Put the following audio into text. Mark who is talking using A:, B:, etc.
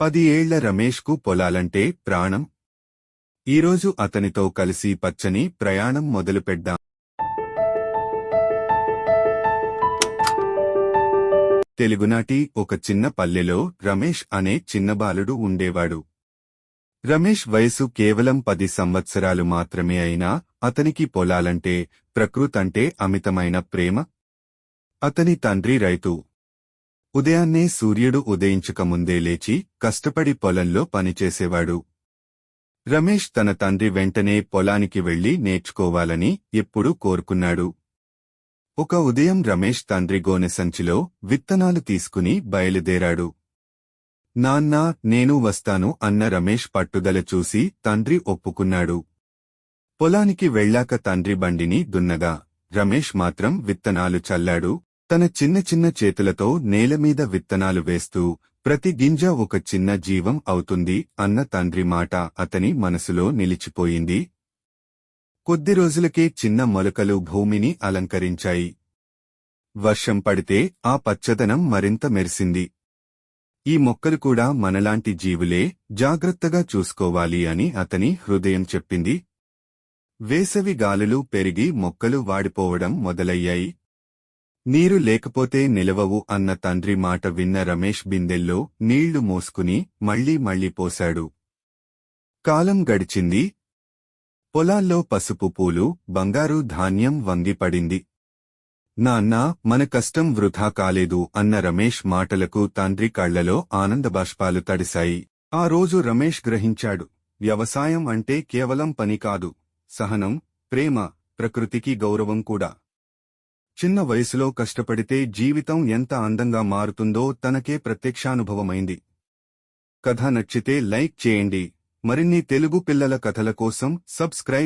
A: పది ఏళ్ళ రమేష్కు పొలాలంటే ప్రాణం. ఈరోజు అతనితో కలిసి పచ్చని ప్రయాణం మొదలుపెడ్డాం తెలుగునాటి ఒక చిన్న పల్లెలో రమేష్ అనే చిన్న బాలుడు ఉండేవాడు. రమేష్ వయసు కేవలం పది సంవత్సరాలు మాత్రమే అయినా అతనికి పొలాలంటే ప్రకృతంటే అమితమైన ప్రేమ. అతని తండ్రి రైతు ఉదయాన్నే సూర్యుడు ఉదయించకముందే లేచి కష్టపడి పొలంలో పనిచేసేవాడు. రమేష్ తన తండ్రి వెంటనే పొలానికి వెళ్ళి నేర్చుకోవాలని ఎప్పుడూ కోరుకున్నాడు. ఒక ఉదయం రమేష్ తండ్రి గోనె సంచిలో విత్తనాలు తీసుకుని బయలుదేరాడు. నాన్నా నేను వస్తాను అన్న రమేష్ పట్టుదల చూసి తండ్రి ఒప్పుకున్నాడు. పొలానికి వెళ్ళాక తండ్రి బండిని దున్నగా. రమేష్ మాత్రం విత్తనాలు చల్లాడు. తన చిన్న చిన్న చేతులతో నేలమీద విత్తనాలు వేస్తూ ప్రతి గింజ ఒక చిన్న జీవం అవుతుంది అన్న తండ్రి మాట అతని మనసులో నిలిచిపోయింది. కొద్ది రోజులకే చిన్న మొలకలు భూమిని అలంకరించాయి. వర్షం పడితే ఆ పచ్చదనం మరింత మెరిసింది. ఈ మొక్కలు కూడా మనలాంటి జీవులే జాగ్రత్తగా చూసుకోవాలి అని అతని హృదయం చెప్పింది. వేసవి గాలులు పెరిగి మొక్కలు వాడిపోవడం మొదలయ్యాయి. నీరు లేకపోతే నిలవవు అన్న తండ్రి మాట విన్న రమేష్ బిందెల్లో నీళ్ళు మోసుకుని మళ్ళీ మళ్ళీ పోశాడు. కాలం గడిచింది. పొలాల్లో పసుపు పూలు బంగారు ధాన్యం వంగిపడింది నాన్న మన కష్టం వృధా కాలేదు అన్న రమేష్ మాటలకు తండ్రి కళ్ళలో ఆనందబాష్పాలు తడిశాయి. ఆ రోజు రమేష్ గ్రహించాడు వ్యవసాయం అంటే కేవలం పని కాదు సహనం ప్రేమ ప్రకృతికి గౌరవం కూడా. చిన్న వయసులో కష్టపడితే జీవితం ఎంత అందంగా మారుతుందో తనకే ప్రత్యక్షానుభవమైంది. కథ నచ్చితే లైక్ చేయండి. మరిన్ని తెలుగు పిల్లల కథల కోసం సబ్స్క్రైబ్